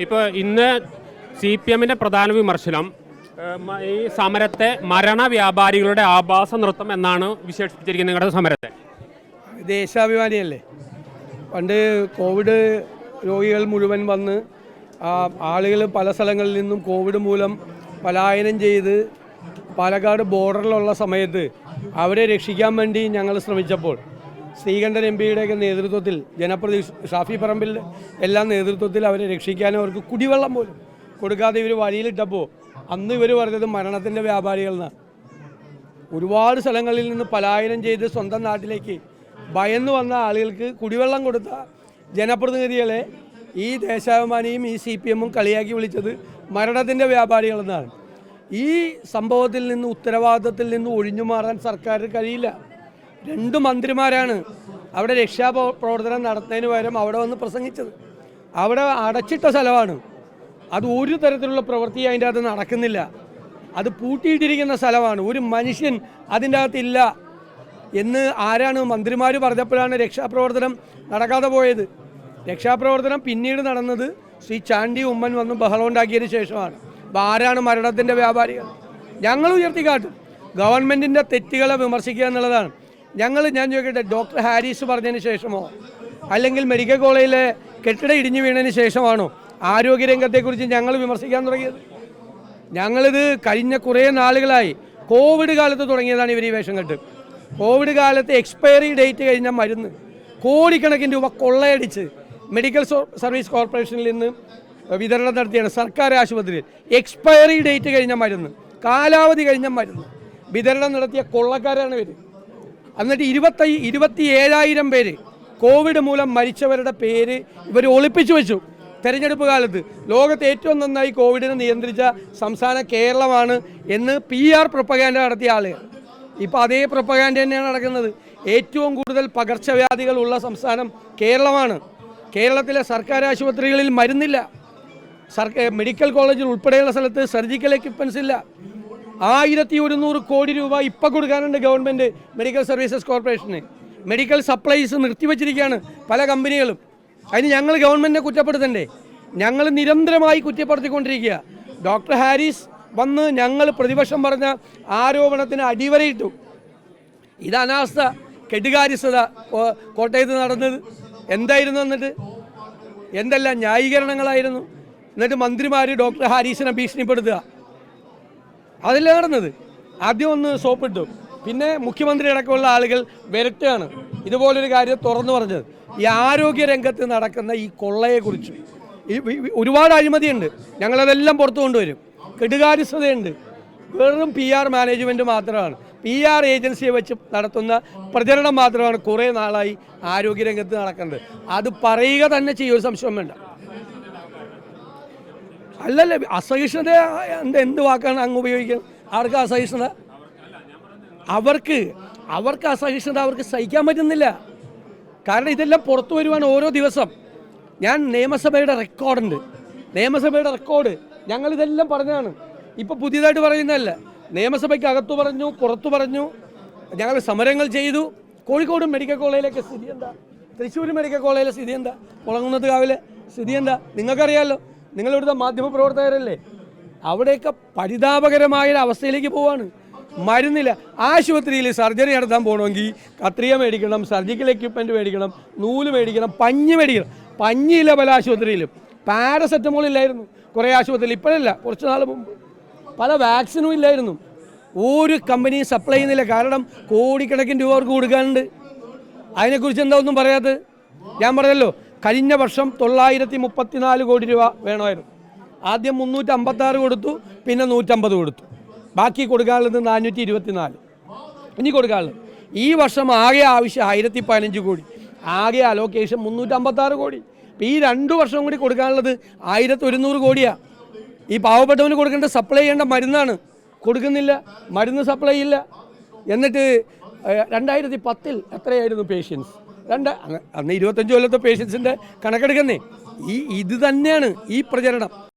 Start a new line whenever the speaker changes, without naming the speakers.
ഇപ്പോൾ ഇന്ന് C P എമ്മിന്റെ പ്രധാന വിമർശനം ഈ സമരത്തെ മരണ വ്യാപാരികളുടെ ആഭാസ നൃത്തം എന്നാണ് വിശേഷിപ്പിച്ചിരിക്കുന്നത് നിങ്ങളുടെ സമരത്തെ.
ദേശാഭിമാനിയല്ലേ പണ്ട് കോവിഡ് രോഗികൾ മുഴുവൻ വന്ന് ആളുകൾ പല സ്ഥലങ്ങളിൽ നിന്നും കോവിഡ് മൂലം പലായനം ചെയ്ത് പാലക്കാട് ബോർഡറിലുള്ള സമയത്ത് അവരെ രക്ഷിക്കാൻ വേണ്ടി ഞങ്ങൾ ശ്രമിച്ചപ്പോൾ ശ്രീകണ്ഠൻ എം പിയുടെയൊക്കെ നേതൃത്വത്തിൽ ജനപ്രതി ഷാഫി പറമ്പിൽ എല്ലാം നേതൃത്വത്തിൽ അവരെ രക്ഷിക്കാനും അവർക്ക് കുടിവെള്ളം പോലും കൊടുക്കാതെ ഇവർ വഴിയിലിട്ടപ്പോൾ അന്ന് ഇവർ പറഞ്ഞത് മരണത്തിന്റെ വ്യാപാരികളെന്ന്. ഒരുപാട് സ്ഥലങ്ങളിൽ നിന്ന് പലായനം ചെയ്ത് സ്വന്തം നാട്ടിലേക്ക് ഭയന്ന് വന്ന ആളുകൾക്ക് കുടിവെള്ളം കൊടുത്ത ജനപ്രതിനിധികളെ ഈ ദേശാഭിമാനിയും ഈ സി പി എമ്മും കളിയാക്കി വിളിച്ചത് മരണത്തിന്റെ വ്യാപാരികളെന്നാണ്. ഈ സംഭവത്തിൽ നിന്ന് ഉത്തരവാദിത്തത്തിൽ നിന്ന് ഒഴിഞ്ഞു മാറാൻ സർക്കാരിന് കഴിയില്ല. രണ്ട് മന്ത്രിമാരാണ് അവിടെ രക്ഷാപ്രവർത്തനം നടത്തുന്നതിന് പകരം അവിടെ വന്ന് പ്രസംഗിച്ചത്. അവിടെ അടച്ചിട്ട സ്ഥലമാണ്. അത് ഒരു തരത്തിലുള്ള പ്രവൃത്തി അതിന്റെ അകത്ത് നടക്കുന്നില്ല. അത് പൂട്ടിയിട്ടിരിക്കുന്ന സ്ഥലമാണ്. ഒരു മനുഷ്യൻ അതിന്റെ അകത്തില്ല എന്ന് ആരാണ് മന്ത്രിമാർ പറഞ്ഞപ്പോഴാണ് രക്ഷാപ്രവർത്തനം നടക്കാതെ പോയത്. രക്ഷാപ്രവർത്തനം പിന്നീട് നടന്നത് ശ്രീ ചാണ്ടി ഉമ്മൻ വന്ന് ബഹളം ഉണ്ടാക്കിയതിന് ശേഷമാണ്. അപ്പോൾ ആരാണ് മരണത്തിന്റെ വ്യാപാരികൾ? ഞങ്ങൾ ഉയർത്തിക്കാട്ടും. ഗവൺമെന്റിന്റെ തെറ്റുകളെ വിമർശിക്കുക എന്നുള്ളതാണ്. ഞങ്ങൾ ഞാൻ ചോദിക്കട്ടെ ഡോക്ടർ ഹാരിസ് പറഞ്ഞതിന് ശേഷമോ? അല്ലെങ്കിൽ മെഡിക്കൽ കോളേജിലെ കെട്ടിടം ഇടിഞ്ഞു വീണതിന് ശേഷമാണോ ആരോഗ്യരംഗത്തെക്കുറിച്ച് ഞങ്ങൾ വിമർശിക്കാൻ തുടങ്ങിയത്? ഞങ്ങളിത് കഴിഞ്ഞ കുറേ നാളുകളായി കോവിഡ് കാലത്ത് തുടങ്ങിയതാണ് ഇവർ ഈ വേഷം കെട്ട്. കോവിഡ് കാലത്ത് എക്സ്പയറി ഡേറ്റ് കഴിഞ്ഞ മരുന്ന് കോടിക്കണക്കിന് രൂപ കൊള്ളയടിച്ച് മെഡിക്കൽ സർവീസ് കോർപ്പറേഷനിൽ നിന്ന് വിതരണം നടത്തിയാണ് സർക്കാർ ആശുപത്രിയിൽ എക്സ്പയറി ഡേറ്റ് കഴിഞ്ഞ മരുന്ന് കാലാവധി കഴിഞ്ഞ മരുന്ന് വിതരണം നടത്തിയ കൊള്ളക്കാരാണ് ഇവർ എന്നിട്ട് ഇരുപത്തി ഇരുപത്തി ഏഴായിരം പേര് കോവിഡ് മൂലം മരിച്ചവരുടെ പേര് ഇവർ ഒളിപ്പിച്ചു വെച്ചു. തെരഞ്ഞെടുപ്പ് കാലത്ത് ലോകത്ത് ഏറ്റവും നന്നായി കോവിഡിനെ നിയന്ത്രിച്ച സംസ്ഥാനം കേരളമാണ് എന്ന് പി ആർ പ്രൊപ്പഗാൻഡ നടത്തിയ ആളുകൾ ഇപ്പോൾ അതേ പ്രൊപ്പഗാൻഡ തന്നെയാണ് നടക്കുന്നത്. ഏറ്റവും കൂടുതൽ പകർച്ചവ്യാധികൾ ഉള്ള സംസ്ഥാനം കേരളമാണ്. കേരളത്തിലെ സർക്കാർ ആശുപത്രികളിൽ മരുന്നില്ല. സർക്കാർ മെഡിക്കൽ കോളേജിൽ ഉൾപ്പെടെയുള്ള സ്ഥലത്ത് സർജിക്കൽ എക്യുപ്മെൻസ് ഇല്ല. ആയിരത്തി ഒരുന്നൂറ് കോടി രൂപ ഇപ്പം കൊടുക്കാനുണ്ട് ഗവൺമെന്റ് മെഡിക്കൽ സർവീസസ് കോർപ്പറേഷന്. മെഡിക്കൽ സപ്ലൈസ് നിർത്തിവച്ചിരിക്കുകയാണ് പല കമ്പനികളും. അതിന് ഞങ്ങൾ ഗവൺമെന്റിനെ കുറ്റപ്പെടുത്തണ്ടേ? ഞങ്ങൾ നിരന്തരമായി കുറ്റപ്പെടുത്തിക്കൊണ്ടിരിക്കുക. ഡോക്ടർ ഹാരിസ് വന്ന് ഞങ്ങൾ പ്രതിപക്ഷം പറഞ്ഞ ആരോപണത്തിന് അടിവരയിട്ടു. ഇത് അനാസ്ഥ കെടുകാര്യസ്ഥത കോട്ടയത്ത് നടന്നത് എന്തായിരുന്നു എന്നിട്ട്? എന്തെല്ലാം ന്യായീകരണങ്ങളായിരുന്നു? എന്നിട്ട് മന്ത്രിമാർ ഡോക്ടർ ഹാരീസിനെ ഭീഷണിപ്പെടുത്തുക. അതല്ലേ നടന്നത് ആദ്യം ഒന്ന് സോപ്പിട്ടു പിന്നെ മുഖ്യമന്ത്രി അടക്കമുള്ള ആളുകൾ വിരട്ടുകയാണ്. ഇതുപോലൊരു കാര്യം തുറന്നു പറഞ്ഞത്. ഈ ആരോഗ്യ രംഗത്ത് നടക്കുന്ന ഈ കൊള്ളയെക്കുറിച്ച്. ഒരുപാട് അഴിമതിയുണ്ട്. ഞങ്ങളതെല്ലാം പുറത്തു കൊണ്ടുവരും. കെടുകാര്യസ്ഥതയുണ്ട്. വെറും പി ആർ മാനേജ്മെന്റ് മാത്രമാണ്. പി ആർ ഏജൻസിയെ വെച്ച് നടത്തുന്ന പ്രചരണം മാത്രമാണ് കുറേ നാളായി ആരോഗ്യരംഗത്ത് നടക്കുന്നത്. അത് പറയുക തന്നെ ചെയ്യൊരു സംശയം വേണ്ട. അല്ലല്ല അസഹിഷ്ണുത എന്ത് എന്ത് വാക്കാണ് അങ്ങ് ഉപയോഗിക്കുന്നത് ആർക്ക് അസഹിഷ്ണുത? അവർക്ക് അവർക്ക് അസഹിഷ്ണുത അവർക്ക് സഹിക്കാൻ പറ്റുന്നില്ല. കാരണം ഇതെല്ലാം പുറത്തു വരുവാണ് ഓരോ ദിവസം. ഞാൻ നിയമസഭയുടെ റെക്കോർഡുണ്ട്. നിയമസഭയുടെ റെക്കോർഡ്. ഞങ്ങൾ ഇതെല്ലാം പറഞ്ഞതാണ്. ഇപ്പോൾ പുതിയതായിട്ട് പറയുന്നതല്ല. നിയമസഭയ്ക്ക് അകത്തു പറഞ്ഞു പുറത്തു പറഞ്ഞു. ഞങ്ങൾ സമരങ്ങൾ ചെയ്തു. കോഴിക്കോട് മെഡിക്കൽ കോളേജിലേക്ക് സ്ഥിതി എന്താ? തൃശ്ശൂർ മെഡിക്കൽ കോളേജിലെ സ്ഥിതി എന്താ? കുളങ്ങുന്നത് കാവിലെ സ്ഥിതി എന്താ? നിങ്ങൾക്കറിയാമല്ലോ നിങ്ങളിവിടുത്തെ മാധ്യമപ്രവർത്തകരല്ലേ? അവിടെയൊക്കെ പരിതാപകരമായ അവസ്ഥയിലേക്ക് പോവാണ്. മരുന്നില്ല. ആശുപത്രിയിൽ സർജറി നടത്താൻ പോകണമെങ്കിൽ കത്രിക മേടിക്കണം സർജിക്കൽ എക്യുപ്മെന്റ് മേടിക്കണം നൂൽ മേടിക്കണം പഞ്ഞ് മേടിക്കണം. പഞ്ഞിയില്ല പല ആശുപത്രിയിലും. പാരസെറ്റമോൾ ഇല്ലായിരുന്നു. കുറേ ആശുപത്രിയിൽ. ഇപ്പോഴല്ല. കുറച്ച് നാൾ മുമ്പ്. പല വാക്സിനും ഇല്ലായിരുന്നു. ഒരു കമ്പനിയും സപ്ലൈ ചെയ്യുന്നില്ല. കാരണം കോടിക്കണക്കിന് രൂപ അവർക്ക് കൊടുക്കാനുണ്ട്. അതിനെക്കുറിച്ച് എന്താ ഒന്നും പറയാത്തത്? ഞാൻ പറഞ്ഞല്ലോ. കഴിഞ്ഞ വർഷം തൊള്ളായിരത്തി മുപ്പത്തിനാല് കോടി രൂപ വേണമായിരുന്നു. ആദ്യം മുന്നൂറ്റി അമ്പത്താറ് കൊടുത്തു പിന്നെ നൂറ്റമ്പത് കൊടുത്തു. ബാക്കി കൊടുക്കാനുള്ളത് നാനൂറ്റി ഇരുപത്തിനാല് ഇനി കൊടുക്കാനുള്ളത്. ഈ വർഷം ആകെ ആവശ്യം ആയിരത്തി പതിനഞ്ച് കോടി. ആകെ അലോക്കേഷൻ മുന്നൂറ്റമ്പത്താറ് കോടി. ഇപ്പം ഈ രണ്ട് വർഷം കൂടി കൊടുക്കാനുള്ളത് ആയിരത്തി ഒരുന്നൂറ് കോടിയാണ് ഈ പാവപ്പെട്ടവന് കൊടുക്കേണ്ട സപ്ലൈ ചെയ്യേണ്ട മരുന്നാണ്. കൊടുക്കുന്നില്ല മരുന്ന് സപ്ലൈ ഇല്ല. എന്നിട്ട് രണ്ടായിരത്തി പത്തിൽ എത്രയായിരുന്നു പേഷ്യൻസ് രണ്ട് അന്ന് ഇരുപത്തഞ്ച് കൊല്ലത്തെ പേഷ്യൻസിന്റെ കണക്കെടുക്കുന്നേ. ഈ ഇത് തന്നെയാണ് ഈ പ്രചരണം.